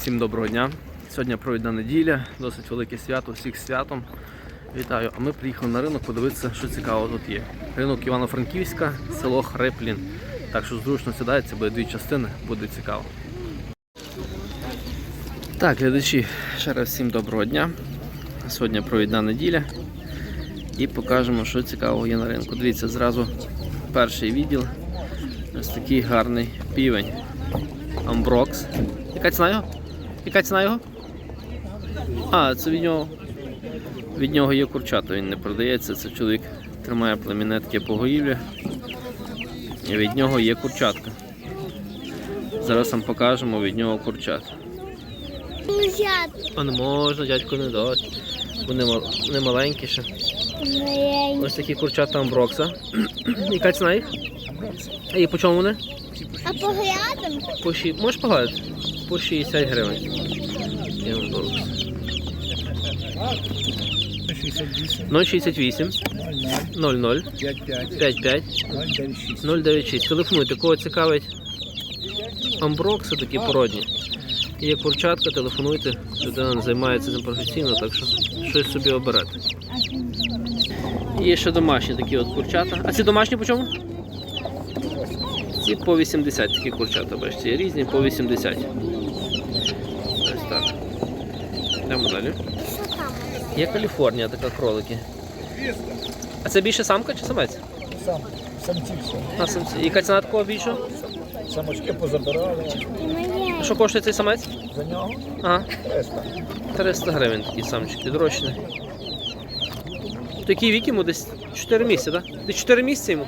Всім доброго дня. Сьогодні провідна неділя, досить велике свято, всіх святом. Вітаю. А ми приїхали на ринок подивитися, що цікаво тут є. Ринок Івано-Франківська, село Хриплін. Так що зручно сідається, буде дві частини, буде цікаво. Так, глядачі, ще раз всім доброго дня. Сьогодні провідна неділя. І покажемо, що цікавого є на ринку. Дивіться, зразу перший відділ. Ось такий гарний півень. Амброкс. Яка ціна його? Яка ціна його? А, це від нього. Від нього є курчата, він не продається. Це чоловік тримає племінетки по погоївлі. І від нього є курчатка. Зараз вам покажемо від нього курчат. А не можна, дядько не дасть. Вони, вони маленькі ще. маленькі. Ось такі курчата амброкса. Яка ціна їх? А і по чому вони? А поглядом По ші... Можеш погладити? По 60 гривень. Є амброкс. 68, 068 00 55, 55 096. 096. Телефонуйте, кого цікавить амброкси такі породні. Є курчатка, телефонуйте. Людина займається цим професійно, так що щось собі оберете. Є ще домашні такі от курчата. А ці домашні по чому? Ці по 80 такі курчата, бачите, є різні по 80. Ось так. Йдемо далі. Є Каліфорнія, така кролики. А це більше самка чи самець? Сам, самці все. На самці. Яка ціна такого більшого? Самочки позабирали. А Що коштує цей самець? За нього Ага, 300. 300 гривень такий самчик, підрощений. Такий вік йому десь 4 місяці, так? Десь 4 місяці йому?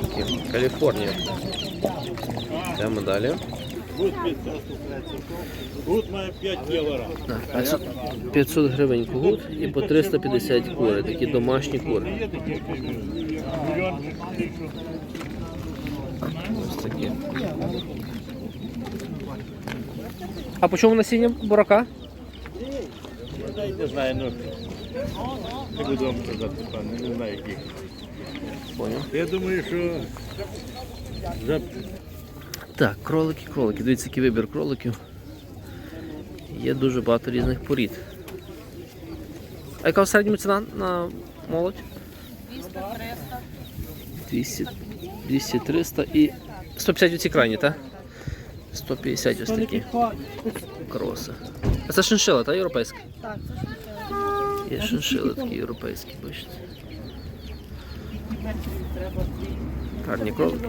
Такий, Каліфорнія. Йдемо далі. Гуд має 5 кілограм. Так, 500, 500 гривень кугут і по 350 кури, такі домашні кури. Ось такі. А по чому насіння бурака? Не знаю, ну не буду вам казати, пане, не знаю яких. Поняв. Я думаю, що за Так, кролики, кролики. Дивіться, який вибір кроликів. Є дуже багато різних порід. А яка в середньому ціна на молодь? 200, 200, 300 і 150 оці крайні, так? 150 ось такі кроси. А це шиншила, так, європейська? Так, Є шиншили такі європейські, бачите. Гарні кролики.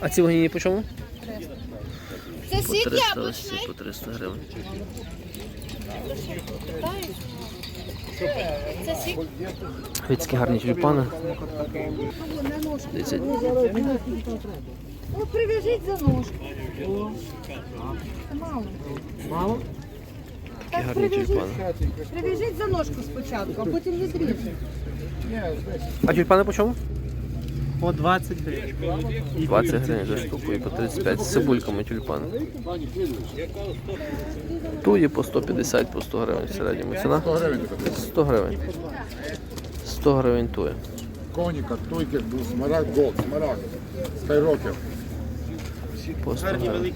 А ці вогні по чому? Це По світ 300 ось яблучний. по 300 гривень. Вицькі гарні тюльпани. Дивіться, Ну, прив'яжіть за ножку. Мало. Мало? гарні. Прив'яжіть за ножку спочатку, а потім відріжете. А тюльпани по чому? По 20 гривень. 20 гривень за штуку і по 35 з цибульками тюльпани. Туї по 150, по 100 гривень в середньому ціна. 100 гривень. 100 гривень тує. Коніка, туйки, смарагд, голд, смарагд, скайрокер. По 100 гривень.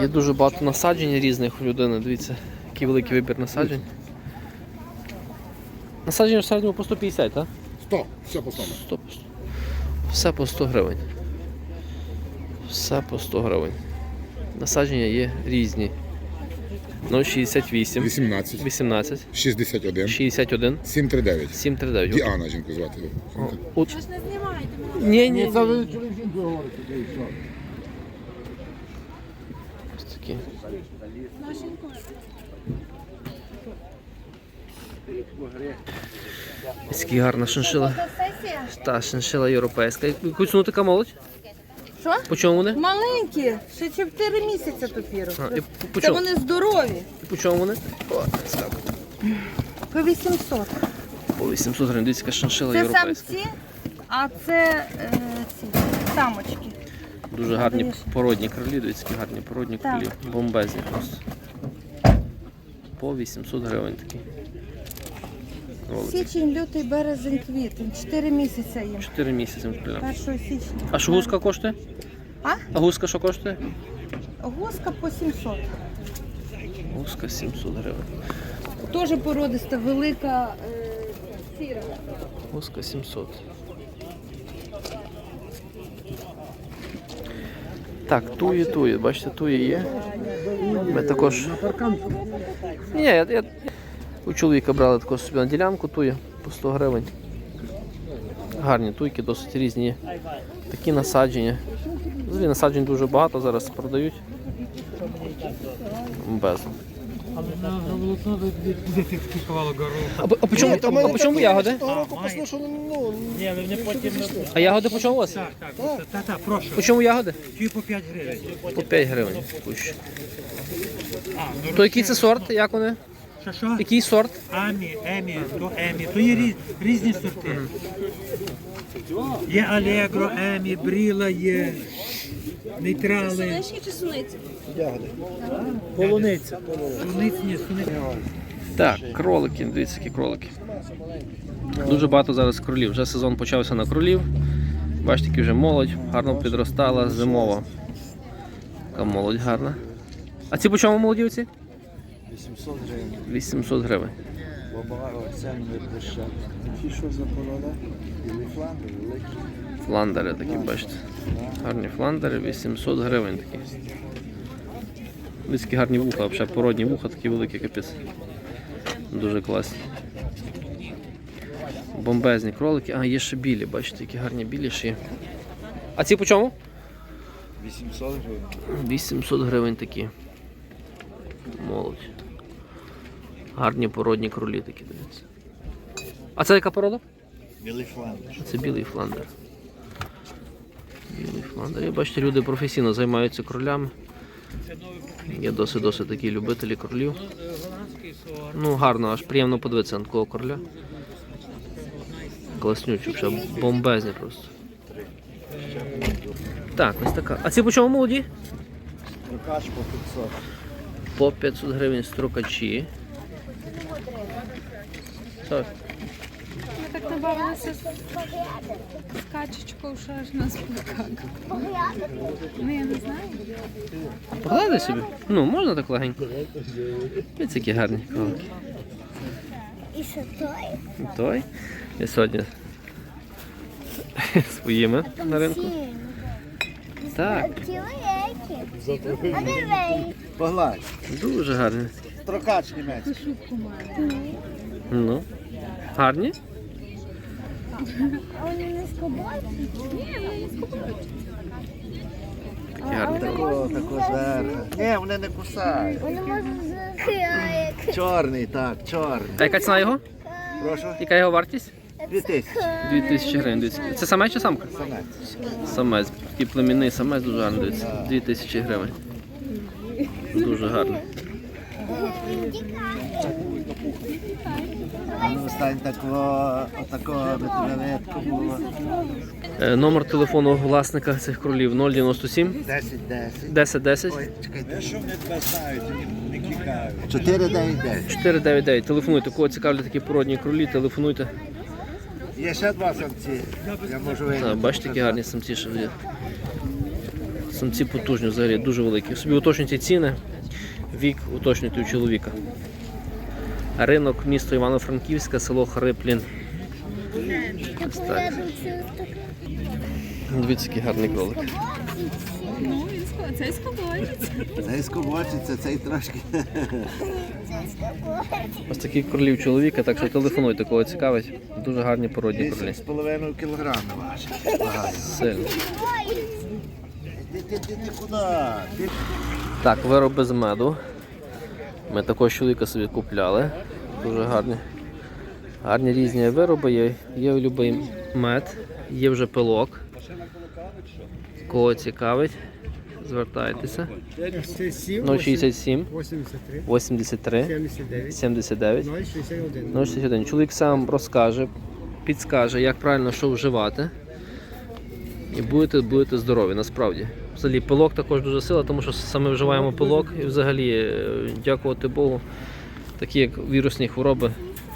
Є дуже багато насаджень різних у людини. Дивіться, який великий вибір насаджень. Насадження в середньому по 150, так? 100, все по 100. 100, все по 100 гривень. Все по 100 гривень. Насадження є різні. Ну, 68, 18, 18, 61, 61, 739. 739. Діана жінку звати. О, От... Ні, ні, ні. чоловік жінку говорите, і все. Ось такі. Такі гарна шиншила. Та, шиншила європейська. Яку ціну така молодь? Що? По чому вони? Маленькі, ще 4 місяці тепер. А, і по, Це чому? вони здорові. І по чому вони? О, скак. По 800. По 800 гривень. Дивіться, яка шиншила Це європейська. самці, а це е, ці самочки. Дуже гарні Дивіться. породні кролі, дивіться, які гарні породні Так. кролі. Бомбезні просто. По 800 гривень такі. Кролики. Січень, лютий, березень, квітень. Чотири місяці їм. 4 місяці кролям. 1 січня. А що гуска коштує? А? А гуска що коштує? Гуска по 700. Гуска 700 гривень. Теж породиста, велика е, сіра. Гуска 700. Так, туї, туї. Бачите, туї є. Ми також. Ні, я, я... у чоловіка брали також собі на ділянку туї по 100 гривень. Гарні туйки, досить різні. Такі насадження. Взагалі насаджень дуже багато зараз продають. Без. А, по- а по чому, а, по чому ягоди? Ні, потім А ягоди по чому у вас? Так, так, так, так, прошу. По чому ягоди? Ті по 5 гривень. По 5 гривень. Кущ. А, ну, То який це сорт? Як вони? Що, що? Який сорт? Амі, Емі, то Емі, то є різ- різні сорти. Є Алегро, Емі, Бріла є, нейтрали. Сонечки чи суниці? Полуниця. Полуниця, ні, суниця. Так, кролики, дивіться, які кролики. Дуже багато зараз кролів. Вже сезон почався на кролів. Бачите, які вже молодь, гарно підростала, зимова. Така молодь гарна. А ці по чому молодівці? 800 гривень. 800 гривень. Бо це не дешеве. Ті, що за порода? Білий фландер, великий. Фландери такі, бачите. Гарні фландери, 800 гривень такі. Такі гарні вуха, взагалі породні вуха, такі великі капець. Дуже класні. Бомбезні кролики. А, є ще білі, бачите, які гарні білі ще є. А ці по чому? 800 гривень. 800 гривень такі. Молодь. Гарні породні кролі такі, дивіться. А це яка порода? Білий фландер. Це білий фландер. Білий фландер. Я бачите, люди професійно займаються кролями. Є досить досить такі любителі кролів. Ну, гарно, аж приємно подивитися на такого короля. Класнючий, ще бомбезні просто. Так, ось така. А ці по чому молоді? Рукач по 500. По 500 гривень строкачі. Так. Ми так набавилися з качечкою, що аж нас покакав. Ну, я не знаю. Поглади собі. Ну, можна так легенько. Ось які гарні кролики. І що той? І Той. І сьогодні своїми на ринку. Так. Погладь. дуже гарні. Строкач німецький. Ну. Гарні? А вони не скобають? Такі гарні. Тако, тако зверху. Ні, вони не кусають. Вони можуть захаяти. Чорний, так, чорний. А яка ціна його? Прошу. Яка його вартість? 2000. 2000 гривень. дивіться. Це самець чи самка? Самець. Самець. Такий племінний самець дуже гарний. дивіться. 2000 гривень. Дуже гарний. Ну стань такого, отакого, аби було. Е, Номер телефону власника цих кролів 097 10, 10. 1010 Ой, чекайте. Що вони тебе знають, не кікають. 4, 9, 10. 499. Телефонуйте. Кого цікавлять такі породні кролі, телефонуйте. Є ще два самці. Я можу Так, вийти. бачите, які гарні самці ще є. Самці потужні взагалі, дуже великі. Собі уточнюйте ціни, вік уточнюйте у чоловіка. Ринок, місто Івано-Франківське, село Хриплін. Ось так. Дивіться, який гарний кролик. Ну, він цей скобається. Цей скобочиться, цей трошки. Ось такий кролів чоловіка, так що телефонуйте, кого цікавить. Дуже гарні породні кролі. 8,5 кілограми важить. Сильно. Ти, ти, ти, ти куди? Ти Так, вироби з меду. Ми такого чоловіка собі купляли. Дуже гарні. Гарні різні вироби є. Є любий мед, є вже пилок. Кого цікавить, звертайтеся. 067 83 79 061. Чоловік сам розкаже, підскаже, як правильно що вживати. І будете, будете здорові, насправді. Взагалі пилок також дуже сила, тому що саме вживаємо пилок і взагалі, е, дякувати Богу, такі як вірусні хвороби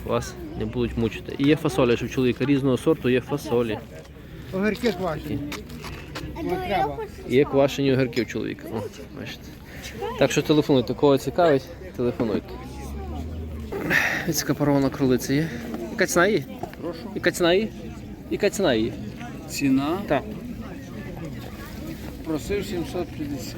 вас не будуть мучити. І є фасоля, що в чоловіка різного сорту є фасолі. Огірки квашені. Є квашені огірки у чоловіка. О, бачите. Так що телефонуйте, кого цікавить, телефонуйте. Ось парована кролиця є. Яка ціна її? Прошу. Яка ціна її? Яка ціна її? Ціна Так. Просив 750.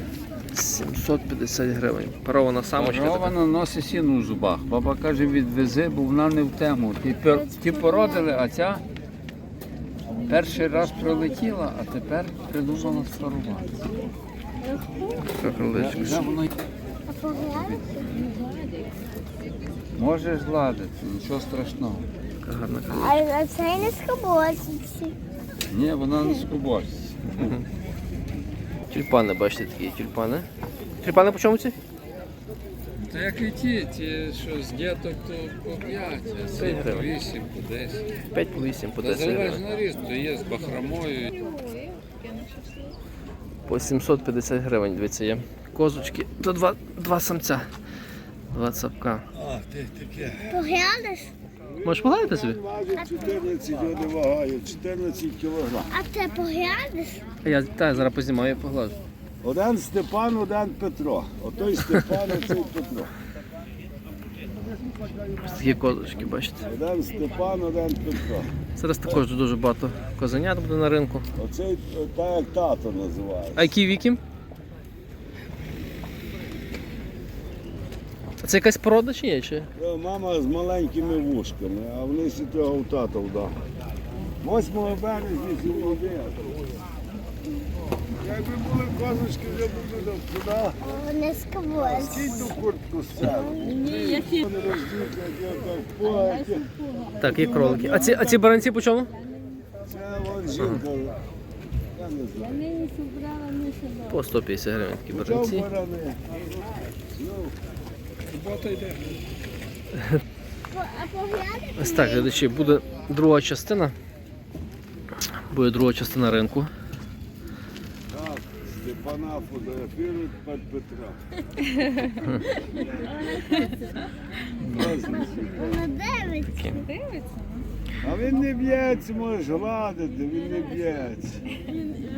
750 гривень. Парована самочка. така. Парована носить сіну в зубах. Баба каже, відвези, бо вона не в тему. Ті, пер- ті породили, а ця перший раз прилетіла, а тепер придумала спарувати. Така кроличка. Вже воно й- Можеш гладити, нічого страшного. Така гарна кроличка. А, а це не скоботиться. Ні, вона не скубочиться. Тюльпани, бачите, такі тюльпани. Тюльпани по чому ці? Та як і ті, ті, що з діток, то по 5, а П'ять це по гривень. 8, по 10. 5 по 8, по Та 10 гривень. залежно то є з бахромою. По 750 гривень, дивіться, є. Козочки. То два, два самця. Два цапка. А, ти таке. Поглянеш? Можеш погладити собі? Важить 14, вони вагають 14 кілограм. А це поглянеш? Я та, зараз познімаю, я поглажу. Один Степан, один Петро. Отой Степан, оцей Петро. Ось такі козочки, бачите. Один Степан, один Петро. Зараз також дуже багато козенят буде на ринку. Оцей е, так як тато називає. А який вік їм? Це якась порода чи ні? Чи? Е, Мама з маленькими вушками, а вони всі того у тата вдав. 8 березня сьогодні. Якби були козочки, вже б туди, не. Скинь ту куртку з себе. В. Так, є кролики. А ці, а ці баранці по чому? Це вон жінка. Я не знаю. По 150 гривень такі баранці. Барани? йде. Ось так, глядачі, буде друга частина. Буде друга частина ринку. Так, Степана фотографірують під Петра. Вона дивиться. А він не б'ється, можеш гладити, він не б'ється.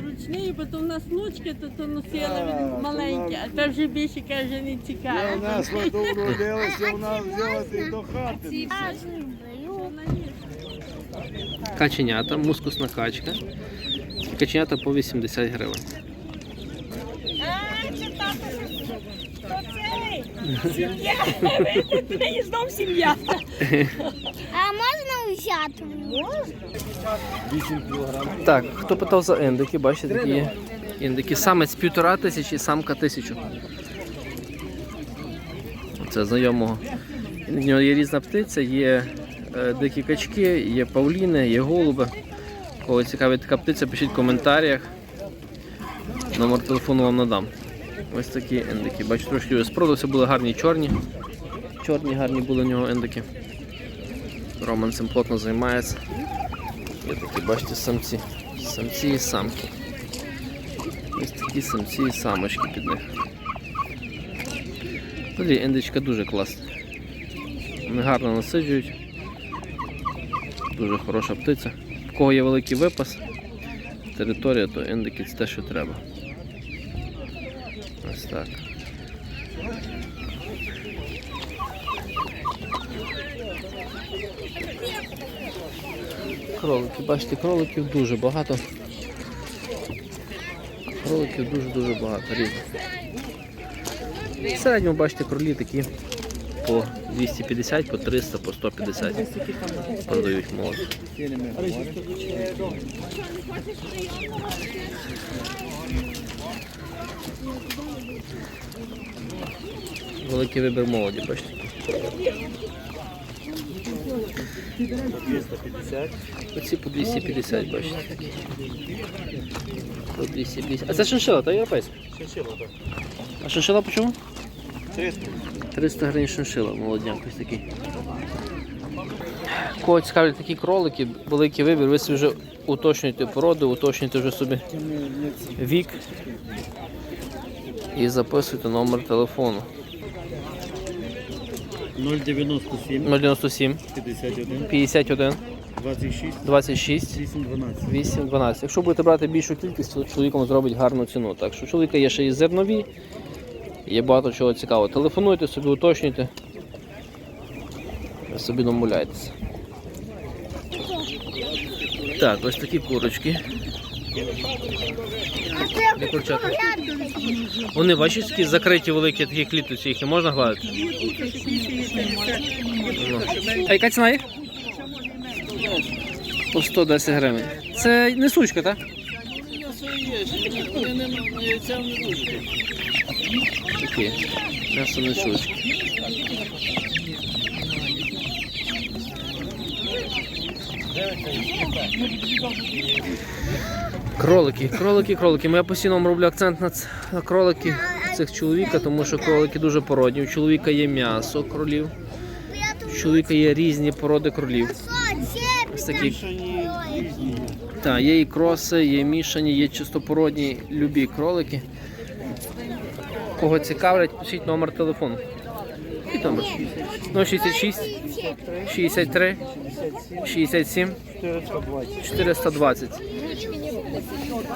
Ручний, бо то в нас лучки, то, то носили він то маленькі, а то вже більше каже не цікаво. в нас у нас взяти і до хати. Каченята, мускусна качка. Каченята по 80 гривень. І знов сім'я. А можна взяти? Так, хто питав за індики, бачите, такі є індики. Самець півтора тисячі, самка тисячу. Це знайомого. В нього є різна птиця, є е, дикі качки, є павліни, є голуби. Кого цікавить така птиця, пишіть в коментарях. Номер телефону вам надам. Ось такі індики. Бачу, трошки спродався, були гарні чорні. Чорні гарні були в нього індики. Роман цим плотно займається. Є такі, бачите, самці. Самці і самки. Ось такі самці і самочки під них. Взагалі індичка дуже класна. Вони гарно насиджують. Дуже хороша птиця. В кого є великий випас, територія, то індики це те, що треба. Так. Кролики, бачите, кроликів дуже багато. Кроликів дуже-дуже багато різних. В середньому бачите кролі такі по 250, по 300, по 150 продають молодь. Великий вибір молоді, бачите. 250. Оці по 250, бачите. По 250. А це шиншила, та європейська? Шиншило, так. А шиншила по чому? 300. 300 гривень шиншила, молодняк ось такий. Кого цікавлять такі кролики, великий вибір, ви собі вже уточнюєте породу, уточнюєте вже собі вік і записуйте номер телефону. 097 097 51 51 26 26 8 12. Якщо будете брати більшу кількість, то чоловік вам зробить гарну ціну. Так що чоловіка є ще і зернові, є багато чого цікавого. Телефонуйте собі, уточнюйте. Собі домовляйтеся. Так, ось такі курочки. А це курчата? Вони бачиш, такі закриті великі такі кліточки, їх не можна гладити. Ну. А яка ціна їх? По 110 гривень. Це не сучка, так? Такі. М'ясо не сучки. Кролики, кролики, кролики. Я постійно роблю акцент на, ц- на кролики цих чоловіка, тому що кролики дуже породні. У чоловіка є м'ясо кролів, у чоловіка є різні породи кролів. Ось такі. Так, є і кроси, є мішані, є чистопородні любі кролики. Кого цікавлять, пишіть номер телефону. Який номер? 066 63 67 420.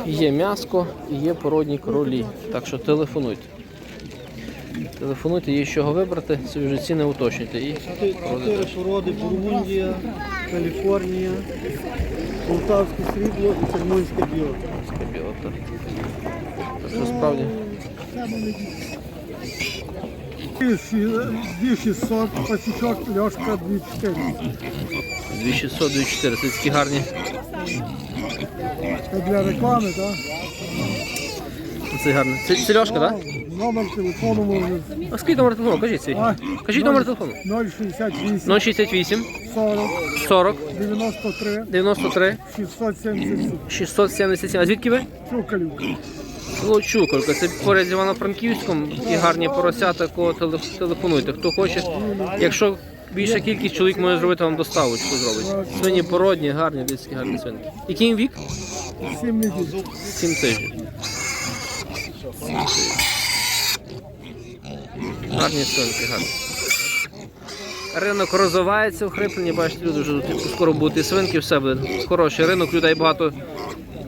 Є м'яско і є породні кролі. Так що телефонуйте. Телефонуйте, є з чого вибрати, собі вже ціни уточнюйте. І Чотири породи Бургундія, Каліфорнія, Полтавське срібло і Чермонське біло. біло. Так. Так що справді. 2600, пасічок, льошка 2400. 2600, 2400. Це такі гарні. Це для реклами, так? Це гарне. Це, це Льошка, так? Номер телефону може А скажіть номер телефону, кажіть свій. А, Кажіть номер телефону. 068 068 40 40 93 93 677. 677. А звідки ви? Чукалівка. Село Чуколька. Це поряд з Івано-Франківськом. Такі гарні поросята, кого теле- телефонуйте. Хто хоче. Якщо більша кількість, чоловік може зробити вам доставочку зробить. Свині породні, гарні, десь гарні свинки. Який їм вік? 7 неділь. 7 тижнів. Гарні свинки, гарні. Ринок розвивається в Хриплені, бачите, люди вже тут скоро будуть і свинки, все буде. Хороший ринок, людей багато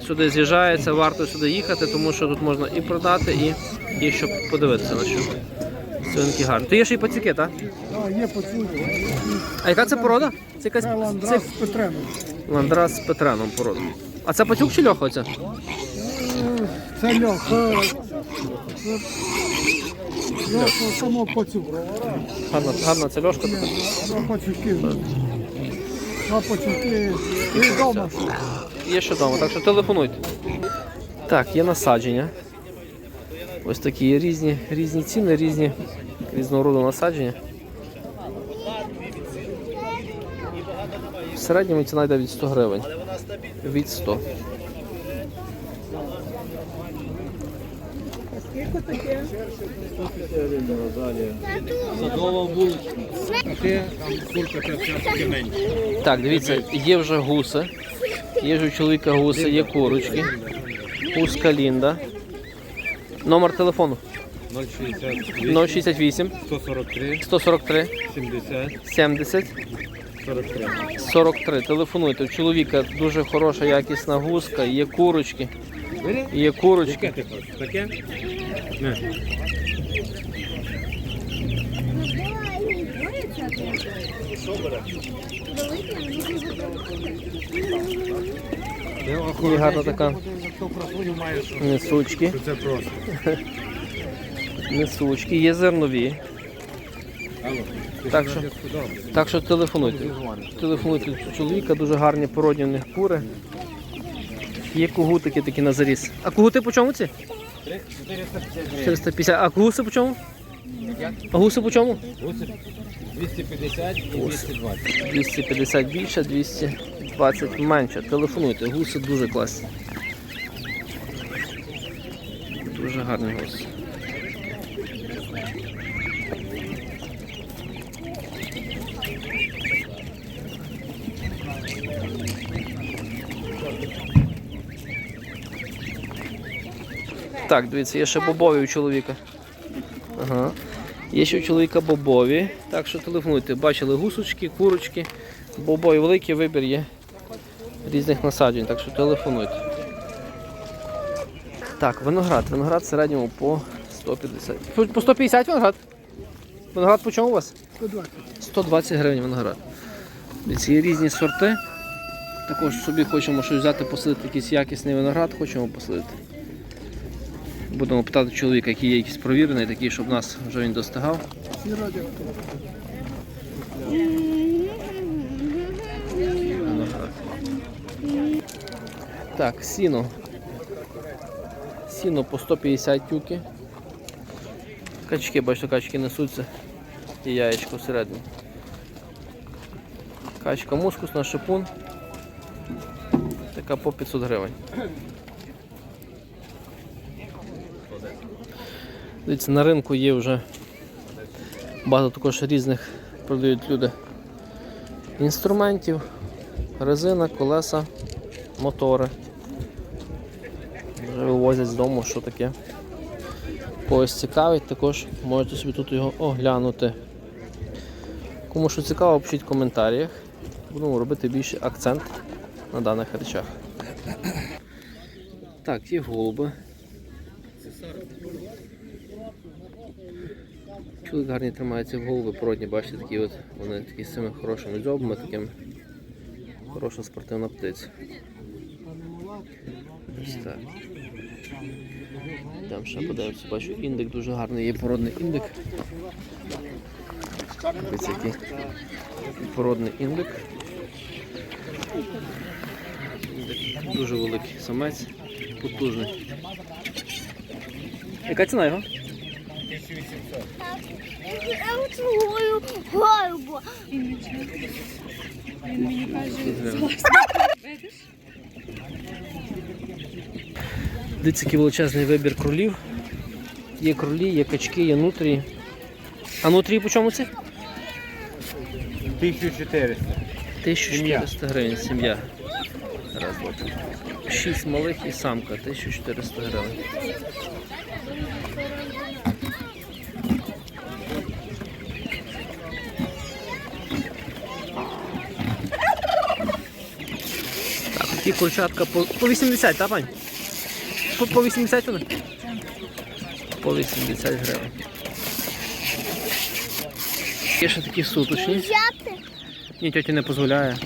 сюди з'їжджається, варто сюди їхати, тому що тут можна і продати, і, і щоб подивитися на що. Свинки гарні. То є ще й пацюки, так? А, є поцілки. А яка це порода? Це якась Це це ландрас з Петреном. ландрас з Петреном порода. А це пацюк чи льоха оця? Це льох. Це льох само поцюк. Гарна, гарна це льошка. Два пацюки. Два пацюки. І вдома. Є ще вдома, так що телефонуйте. Так, є насадження. Ось такі є різні, різні ціни, різні різного роду насадження. В середньому ціна йде від 100 гривень. Від 100. Так, дивіться, є вже гуси. Є вже у чоловіка гуси, є курочки. Гуска Лінда. Номер телефону 068 143 143 70 70 43. 43. Телефонуйте. У чоловіка дуже хороша якісна гуска, є курочки. Є курочки. Таке? І гарна така несучки. Це просто. Несучки, є зернові. Так що, так що телефонуйте. Телефонуйте чоловіка, дуже гарні породні в них кури. Є кугутики такі на заріз. А кугути по чому ці? 450. А гуси по чому? А гуси по чому? Гуси 250 і 220. 250 більше, 220 менше. Телефонуйте, гуси дуже класні. Дуже гарний гуси. Так, дивіться, є ще бобові у чоловіка. Ага. Є ще у чоловіка бобові, так що телефонуйте. Бачили гусочки, курочки, бобові, великий вибір є різних насаджень, так що телефонуйте. Так, виноград. Виноград в середньому по 150. По- По 150 виноград? Виноград по чому у вас? 120. 120 гривень виноград. Ці є різні сорти. Також собі хочемо щось взяти, посадити якийсь якісний виноград, хочемо посадити. Будемо питати чоловіка, який є якийсь провірений, такий, щоб нас вже він достигав. Так, сіно. Сіно по 150 тюки. Качки, бачите, качки несуться. І яєчко всередині. Качка мускусна, шипун. Така по 500 гривень. Дивіться, на ринку є вже багато також різних продають люди інструментів, резина, колеса, мотори. Вже вивозять з дому, що таке. Когось цікавить, також можете собі тут його оглянути. Кому що цікаво, пишіть в коментарях. Будемо робити більше акцент на даних речах. Так, є голуби. Чоловік гарні тримаються в голуби, породні, бачите, такі от, вони такі з цими хорошими дзьобами, таким хороша спортивна птиця. Ось так. Там ще подивимося, бачу, індик дуже гарний, є породний індик. Ось який породний індик. Індик дуже великий самець, потужний. Яка ціна його? Я. Він мені каже, видиш? Дивіться, який величезний вибір кролів. Є кролі, є качки, є нутрії. А нутрії по чому ці? 1400. 1400 гривень сім'я. Раз, два, три. Шість малих і самка, 1400 гривень. Такі курчатка по, по 80, так, пань? По, по 80 вони? По 80 гривень. Є ще такі суточні. Ні, тьоті не дозволяє.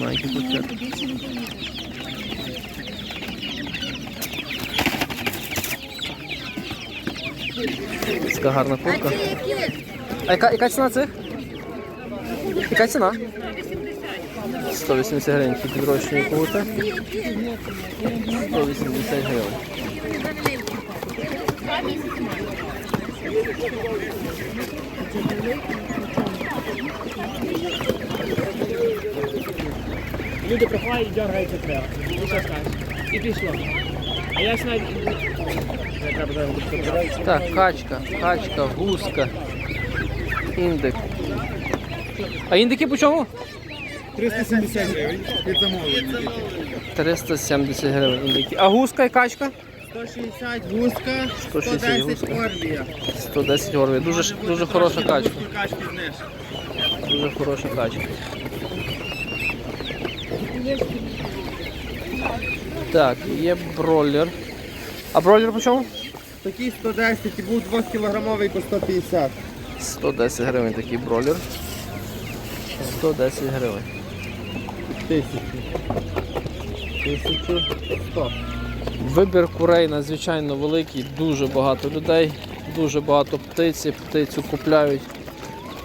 Маленький курчат. Така гарна куртка. А яка, яка ціна цих? Яка ціна? 180 гривень підрощені курти. 180 гривень. Люди приходять і дергаються треба. І що скажеш? І пішло. А я ж навіть... Так, качка, качка, гуска, індик. А індики по чому? 370 гривень від замовлення. 370 гривень індики. А гуска і качка? 160 гуска, 160 110 гуска. орбія. 110 горвій. Дуже, дуже хороша качка. Дуже хороша качка. Так, є бройлер. А бройлер по чому? Такий 110 і був 2 кілограмовий по 150. 110 гривень такий бройлер. 110 гривень. Тисячу. Тисячу. Вибір курей надзвичайно великий, дуже багато людей, дуже багато птиці, птицю купляють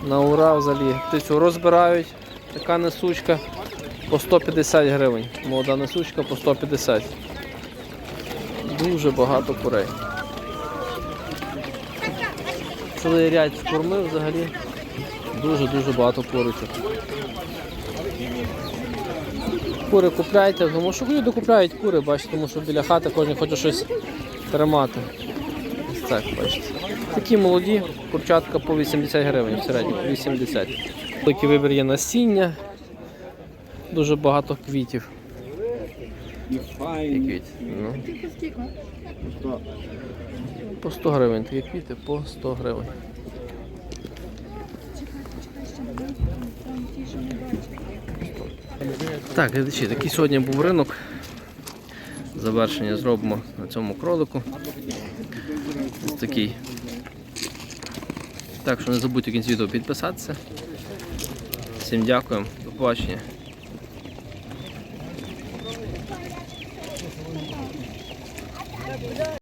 на ура взагалі. Птицю розбирають, така несучка по 150 гривень. Молода несучка по 150. Дуже багато курей. Цілий ряд кормив взагалі. Дуже-дуже багато курочок. Кури купляйте, тому що люди купляють кури, бачите, тому що біля хати кожен хоче щось тримати. Ось так, бачите. Такі молоді, курчатка по 80 гривень в середньому, 80. Великий вибір є насіння, дуже багато квітів. І файні. Ну, Що? По 100 гривень такі квіти, по 100 гривень. Так, глядачі, такий сьогодні був ринок. Завершення зробимо на цьому кролику. Ось такий. Так що не забудьте в кінці відео підписатися. Всім дякую, до побачення.